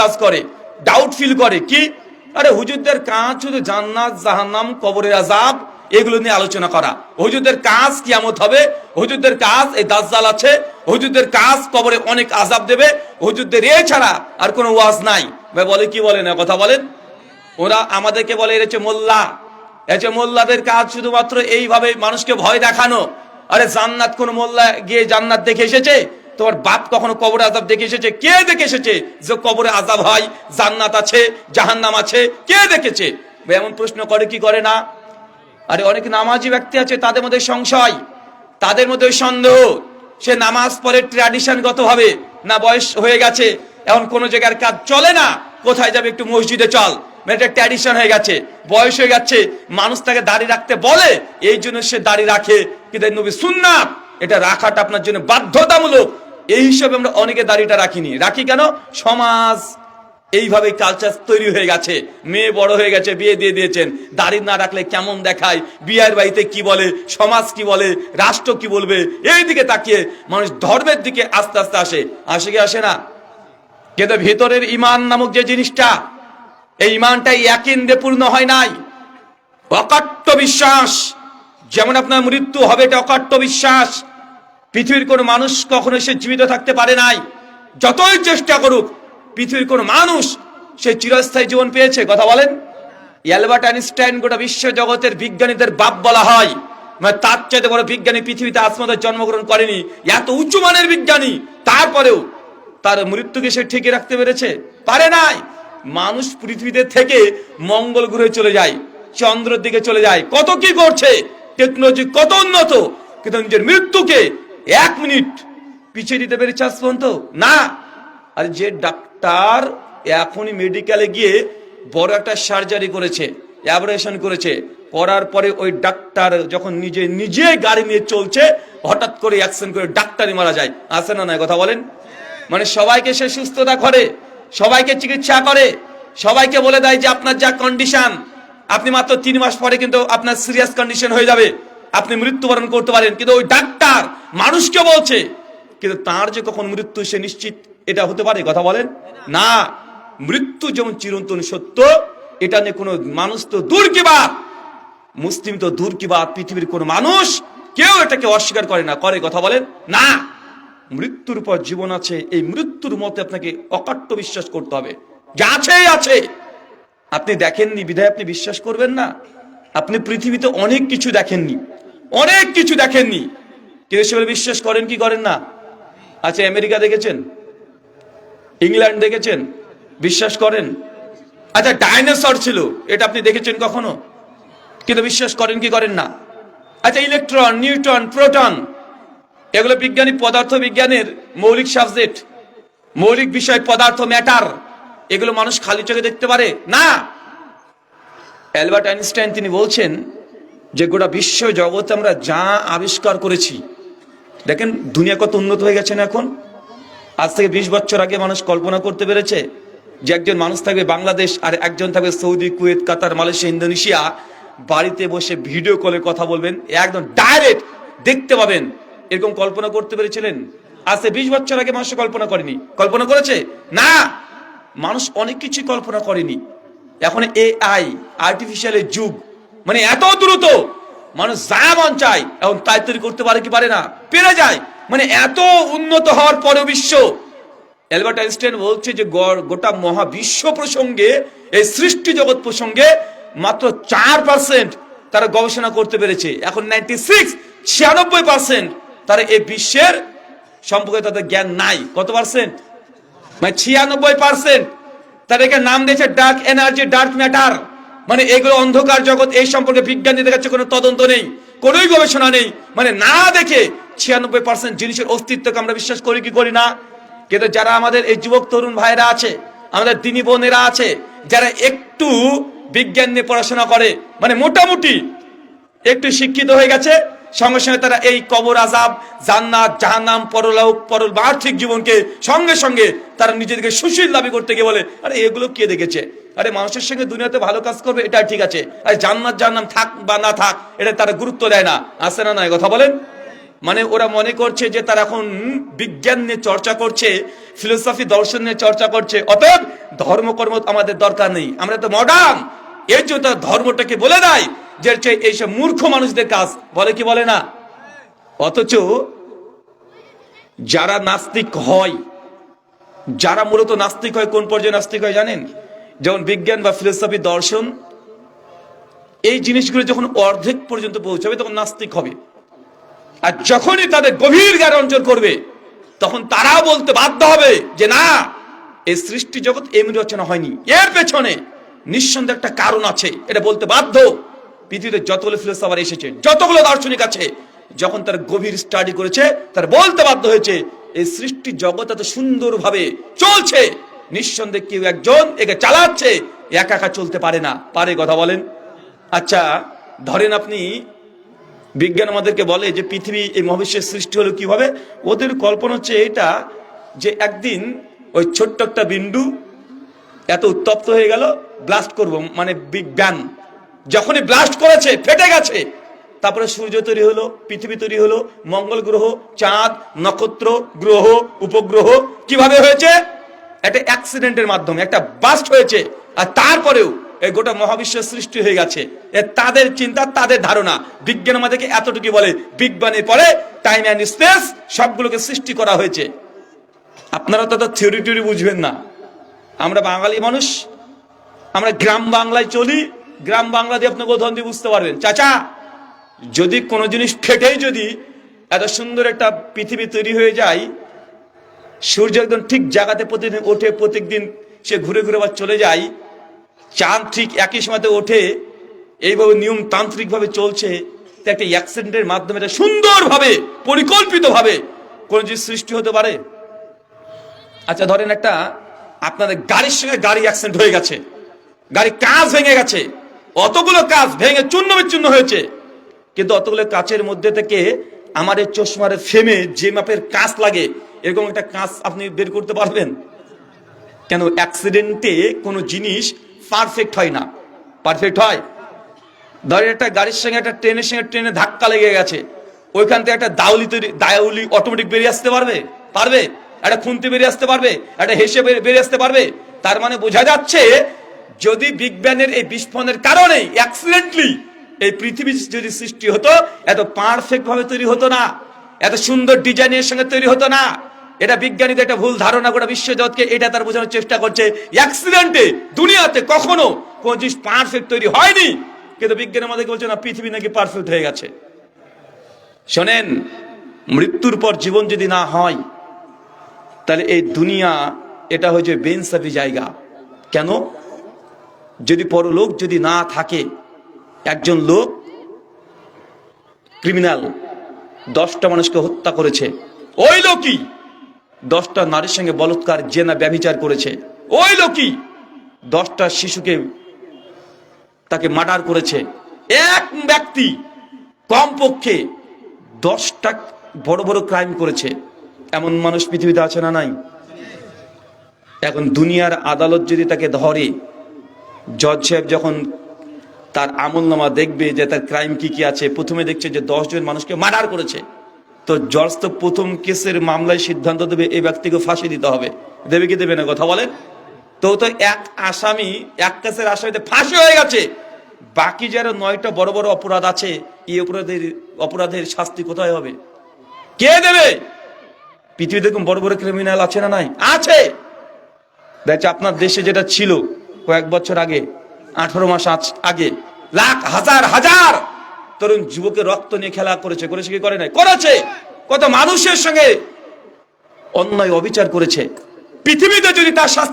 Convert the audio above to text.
কাজ করে doubt feel করে, কি? আরে হুজুরদের কাজ শুধু জান্নাত, জাহান্নাম, কবরের আজাব এগুলো নিয়ে আলোচনা করা। হুজুরদের কাজ কিয়ামত হবে, হুজুরদের কাজ এই দাজ্জাল আছে, হুজুরদের কাজ কবরে অনেক আজাব দেবে, হুজুরদের এ ছাড়া আর কোনো ওয়াজ নাই। ভাই বলে, কি বলে না, কথা বলেন? ওরা আমাদেরকে বলে, এর মোল্লা। এর মোল্লাদের কাজ শুধুমাত্র এইভাবে মানুষকে ভয় দেখানো। আরে জান্নাত কোন মোল্লা গিয়ে জান্নাত দেখে এসেছে? তোমার বাপ কখনো কবরে আজাব দেখে এসেছে? কে দেখে এসেছে যে কবরে আজাব হয়? জান্নাত আছে, জাহান্নাম আছে, কে দেখেছে? এমন প্রশ্ন করে, কি করে না? আরে অনেক নামাজি ব্যক্তি আছে, তাদের মধ্যে সংশয়, তাদের মধ্যে সন্দেহ। সে নামাজ পড়ে ট্র্যাডিশনগত ভাবে না বয়স হয়ে গেছে, এখন কোনো জায়গার কাজ চলে না, কোথায় যাবে একটু মসজিদে চল। মানে এটা ট্র্যাডিশন হয়ে গেছে, বয়স হয়ে গেছে, মানুষ তাকে দাড়ি রাখতে বলে, এই জন্য সে দাড়ি রাখে, কিন্তু নবী সুন্নাত, এটা রাখাটা আপনার জন্য বাধ্যতামূলক। এই হিসাবে আমরা অনেকে দাড়িটা রাখিনি। রাখি কেন? সমাজ এইভাবে কালচার তৈরি হয়ে গেছে। মেয়ে বড় হয়ে গেছে, বিয়ে দিয়ে দিয়েছেন। দাড়ি না রাখলে কেমন দেখায়? বিয়ের বাড়িতে কি বলে? সমাজ কি বলে? রাষ্ট্র কি বলবে? এই দিকে তাকিয়ে মানুষ ধর্মের দিকে আস্তে আস্তে আসে। আসে কি আসে না? কিন্তু ভেতরের ইমান নামক যে জিনিসটা, এই ইমানটাই একিন্দে পূর্ণ হয় নাই। অকাট্য বিশ্বাস, যেমন আপনার মৃত্যু হবে, এটা অকাট্য বিশ্বাস। পৃথিবীর কোনো মানুষ কখনো সে জীবিত থাকতে পারে নাই। যতই চেষ্টা করুক, পৃথিবীর কোনো মানুষ সে চিরস্থায়ী জীবন পেয়েছে। কথা বলেন? অ্যালবার্ট আইনস্টাইন গোটা বিশ্ব জগতের বিজ্ঞানীদের বাপ বলা হয়। মানে তার চাইতে বড় বিজ্ঞানী পৃথিবীতে আসমাদের জন্মগ্রহণ করেনি। এত উঁচু মানের বিজ্ঞানী, তারপরেও তার মৃত্যুকে সে ঠিকই রাখতে পেরেছে? পারে নাই। মানুষ পৃথিবীতে থেকে মঙ্গল গ্রহে চলে যায়, চন্দ্রের দিকে চলে যায়। কত কি করছে? টেকনোলজি কত উন্নত, কিন্তু নিজের মৃত্যুকে এক মিনিট পিছিয়ে দিতে পেরেছে আজ পর্যন্ত? না। আর যে ডাক্তার এখনই মেডিকেলে গিয়ে বড় একটা সার্জারি করেছে অ্যাবরেশন করেছে, করার পরে ওই ডাক্তার যখন নিজে নিজে গাড়ি নিয়ে চলছে, হঠাৎ করে অ্যাক্সিডেন্ট করে ডাক্তারই মারা যায়। আছে না না কথা বলেন? মানে সবাইকে সে সুস্থতা করে, সবাইকে চিকিৎসা করে, সবাইকে বলে দেয় যে আপনার যা কন্ডিশন আপনি মাত্র তিন মাস পরে কিন্তু আপনার সিরিয়াস কন্ডিশন হয়ে যাবে। আপনি মৃত্যুবরণ করতে পারেন। কিন্তু ওই ডাক্তার মানুষকে বলছে, কিন্তু তার যে কখন মৃত্যু, সে নিশ্চিত এটা হতে পারে, কথা বলেন? না। মৃত্যু যেমন চিরন্তন সত্য, এটা নিয়ে কোনো মানুষ তো দূর কি বাত মুসলিম তো দূর কি বাত পৃথিবীর কোন মানুষ কেউ এটাকে অস্বীকার করে না, করে, কথা বলেন? না। মৃত্যুর পর জীবন আছে, এই মৃত্যুর মতে আপনাকে অকাট্য বিশ্বাস করতে হবে। যা আছে আছে। আপনি দেখেননি, বিধায় আপনি বিশ্বাস করবেন না। আপনি পৃথিবীতে অনেক কিছু দেখেননি। অনেক কিছু দেখেননি। কেউ সেগুলো বিশ্বাস করেন কি করেন না? আচ্ছা আমেরিকা দেখেছেন? ইংল্যান্ড দেখেছেন? বিশ্বাস করেন? আচ্ছা ডাইনোসর ছিল, এটা আপনি দেখেছেন কখনো? কিন্তু বিশ্বাস করেন কি করেন না? আচ্ছা ইলেকট্রন নিউটন প্রোটন, এগুলো বিজ্ঞানী পদার্থ বিজ্ঞানের মৌলিক সাবজেক্ট মৌলিক বিষয়, পদার্থ ম্যাটার এগুলো মানুষ খালি চোখে দেখতে পারে? না! অ্যালবার্ট আইনস্টাইন তিনি বলছেন যে গোটা বিশ্ব জগতে আমরা যা আবিষ্কার করেছি, দেখেন দুনিয়া কত উন্নত হয়ে গেছে না এখন? আজ থেকে বিশ বছর আগে মানুষ কল্পনা করতে পেরেছে যে একজন মানুষ থাকবে বাংলাদেশ আর একজন থাকবে Saudi, Kuwait, Qatar, Malaysia, Indonesia. বাড়িতে বসে ভিডিও কলে কথা বলবেন, একদম ডাইরেক্ট দেখতে পাবেন। এরকম কল্পনা করতে পেরেছিলেন? আজ থেকে বিশ বছর আগে মানুষ কল্পনা করেনি। কল্পনা করেছে? না! মানুষ অনেক কিছু কল্পনা করেনি। এখন এআই আর্টিফিশিয়ালের যুগ। মানে এত দ্রুত মানুষ যা মন চায়, এখন তাই তৈরি করতে পারে কি পারে না, পেরে যায়। মানে এত উন্নত হওয়ার পরেও বিশ্ব। অ্যালবার্ট আইনস্টাইন বলছে যে গোটা মহাবিশ্ব প্রসঙ্গে, এই সৃষ্টি জগৎ প্রসঙ্গে মাত্র চার পার্সেন্ট তারা গবেষণা করতে পেরেছে। এখন নাইনটি সিক্স ছিয়ানব্বই পার্সেন্ট তারা এই বিশ্বের সম্পর্কে তাদের জ্ঞান নাই। কত পার্সেন্ট মানে ছিয়ানব্বই পার্সেন্ট তার এখানে নাম দিয়েছে ডার্ক এনার্জি ডার্ক ম্যাটার মানে এগুলো অন্ধকার জগৎ, এই সম্পর্কে বিজ্ঞানীদের কাছে কোনো তদন্ত নেই, কোনোই গবেষণা নেই। মানে না দেখে ছিয়ানব্বই পার্সেন্ট জিনিসের অস্তিত্বকে আমরা বিশ্বাস করি কি করি না। কিন্তু যারা আমাদের এই যুবক, তরুণ ভাইরা আছে, আমাদের দিনী বোনেরা আছে, যারা একটু বিজ্ঞান নিয়ে পড়াশোনা করে মানে মোটামুটি একটু শিক্ষিত হয়ে গেছে, সঙ্গে সঙ্গে তারা এই কবর আজাব জান্নাত, জাহান্নাম, পরলোক, পরল বা আর্থিক জীবনকে সঙ্গে সঙ্গে তারা নিজেদেরকে সুশীল দাবি করতে গিয়ে বলে, আরে এগুলো কে দেখেছে? আরে মানুষের সঙ্গে দুনিয়াতে ভালো কাজ করবে এটা ঠিক আছে। আরে জান্নাত জাহান্নাম থাক বা না থাক, এটা তারা গুরুত্ব দেয় না। আছে না না কথা বলেন? মানে ওরা মনে করছে যে তারা এখন বিজ্ঞান নিয়ে চর্চা করছে ফিলোসফি দর্শন নিয়ে চর্চা করছে, অতএব ধর্মকর্ম আমাদের দরকার নেই। আমরা তো মডার্ন এর জন্য তারা ধর্মটাকে বলে দেয়, যে এইসব মূর্খ মানুষদের কাজ। বলে কি বলে না? অথচ যারা নাস্তিক হয়, যারা মূলত নাস্তিক হয়, কোন পর্যায়ে নাস্তিক হয় জানেন? যেমন বিজ্ঞান বা ফিলোসফি দর্শন, এই জিনিসগুলো যখন অর্ধেক পর্যন্ত পৌঁছাবে, তখন নাস্তিক হবে। আর যখনই তাদের গভীর জ্ঞান অর্জন করবে, তখন তারা বলতে বাধ্য হবে যে, না, এই সৃষ্টি জগৎ এমনি রচনা হয়নি। এর পেছনে নিঃসন্দেহে একটা কারণ আছে। এটা বলতে বাধ্য। পৃথিবীতে যতগুলো ফিলোসফার এসেছে, যতগুলো দার্শনিক আছে, যখন তার গভীর স্টাডি করেছে, তার বলতে বাধ্য হয়েছে, এই সৃষ্টি জগৎ এত সুন্দরভাবে চলছে। নিঃসন্দেহে কেউ একজন একে চালাচ্ছে, একা একা চলতে পারে না। পারে কথা বলেন? আচ্ছা ধরেন আপনি বিজ্ঞান আমাদেরকে বলে যে পৃথিবী, এই মহাবিশ্বের সৃষ্টি হলো কীভাবে? ওদের কল্পনা হচ্ছে এটা যে একদিন ওই ছোট্ট একটা বিন্দু এত উত্তপ্ত হয়ে গেল ব্লাস্ট করব মানে বিজ্ঞান যখনই ব্লাস্ট করেছে, ফেটে গেছে, তারপরে সূর্য তৈরি হলো, পৃথিবী তৈরি হলো, মঙ্গল গ্রহ, চাঁদ, নক্ষত্র, গ্রহ, উপগ্রহ, কীভাবে হয়েছে? একটা অ্যাক্সিডেন্টের মাধ্যমে, একটা বাস্ট হয়েছে, আর তারপরেও এই গোটা মহাবিশ্বের সৃষ্টি হয়ে গেছে। তাদের চিন্তা, তাদের ধারণা। বিজ্ঞান আমাদেরকে এতটুকু বলে বিগ বানের পরে টাইম অ্যান্ড স্পেস সবগুলোকে সৃষ্টি করা হয়েছে। আপনারা তো থিওরি টিওরি বুঝবেন না। আমরা বাঙালি মানুষ, আমরা গ্রাম বাংলায় চলি, গ্রাম বাংলা দিয়ে আপনাকে উদাহরণ দিয়ে বুঝতে পারবেন। চাচা, যদি কোনো জিনিস ফেটেই যদি এত সুন্দর একটা পৃথিবী তৈরি হয়ে যায় সূর্য একদম ঠিক জায়গাতে প্রতিদিন ওঠে প্রত্যেকদিন সে ঘুরে ঘুরে আবার চলে যায়। চাঁদ ঠিক একই সময়তে ওঠে, এইভাবে নিয়ম তান্ত্রিকভাবে চলছে। তো একটা অ্যাক্সিডেন্টের মাধ্যমে এটা সুন্দরভাবে, পরিকল্পিতভাবে কোন জিনিস সৃষ্টি হতে পারে। আচ্ছা ধরেন একটা আপনাদের গাড়ির সঙ্গে গাড়ি অ্যাক্সিডেন্ট হয়ে গেছে। গাড়ি কাজ ভেঙে গেছে। অতগুলো কাজ ভেঙে চূর্ণ বিচ্ছিন্ন হয়েছে। কিন্তু অতগুলো কাচের মধ্যে থেকে আমার এই চশমার ফেমে যে মাপের কাঁচ লাগে এরকম একটা কাঁচ আপনি বের করতে পারবেন। কেন? অ্যাক্সিডেন্টে কোনো জিনিস পারফেক্ট হয় না। পারফেক্ট হয়? ধরেন একটা গাড়ির সঙ্গে, একটা ট্রেনের সঙ্গে ট্রেনে ধাক্কা লেগে গেছে। ওইখান থেকে একটা দাউলি তৈরি, দাউলি অটোমেটিক বেরিয়ে আসতে পারবে? পারবে? একটা খুন্তি বেরিয়ে আসতে পারবে? একটা হেসে বেরিয়ে আসতে পারবে? তার মানে বোঝা যাচ্ছে, যদি বিগ ব্যানের এই বিস্ফোরণের কারণে অ্যাক্সিডেন্টলি এই পৃথিবী যদি সৃষ্টি হতো, এত পারফেক্ট ভাবে তৈরি হতো না, এত সুন্দর ডিজাইনের সঙ্গে তৈরি হতো না এটা বিজ্ঞানীদের একটা ভুল ধারণা, গোটা বিশ্বজগৎকে এটা তার বোঝানোর চেষ্টা করছে। অ্যাক্সিডেন্টে দুনিয়াতে কখনো কোন জিনিস পারফেক্ট তৈরি হয়নি, কিন্তু বিজ্ঞান আমাদেরকে বলছে, না, পৃথিবী নাকি পারফেক্ট হয়ে গেছে। শোনেন, মৃত্যুর পর জীবন যদি না হয়, তাহলে এই দুনিয়া, এটা হয়েছে বেনসাফি জায়গা। কেন? যদি পরলোক যদি না থাকে, একজন লোক ক্রিমিনাল দশটা মানুষকে হত্যা করেছে, ওই লোকই দশটা নারীর সঙ্গে বলৎকার জেনা ব্যভিচার করেছে। ওই লোকই দশটা শিশুকে তাকে মার্ডার করেছে। এক ব্যক্তি কমপক্ষে দশটা বড় বড় ক্রাইম করেছে। এমন মানুষ পৃথিবীতে আছে না নাই? এখন দুনিয়ার আদালত যদি তাকে ধরে, জজ সাহেব যখন তার আমল নামা দেখবে যে তার ক্রাইম কি কি আছে, প্রথমে দেখছে যে দশজন মানুষকে মার্ডার করেছে। তো জর্জ তো প্রথম কেসের মামলায় সিদ্ধান্ত দেবে, এই ব্যক্তিকে ফাঁসি দিতে হবে। দেবে কি দেবে না, কথা বলেন? তো তো এক আসামি, এক কেসের আসামিতে ফাঁসি হয়ে গেছে। বাকি যারা নয়টা বড় বড় অপরাধ আছে, এই অপরাধের অপরাধের শাস্তি কোথায় হবে? কে দেবে? পৃথিবীতে এরকম বড় বড় ক্রিমিনাল আছে না নাই? আছে! দেখছে আপনার দেশে যেটা ছিল কয়েক বছর আগে, আঠারো মাস আগে, লাখ, হাজার হাজার! তরুণ যুবকের রক্ত নিয়ে খেলা করেছে। করেছে কি করে নাই? করেছে! কত মানুষের সঙ্গে অন্যায় অবিচার করেছে। পৃথিবীতে যদি তার শাস্তি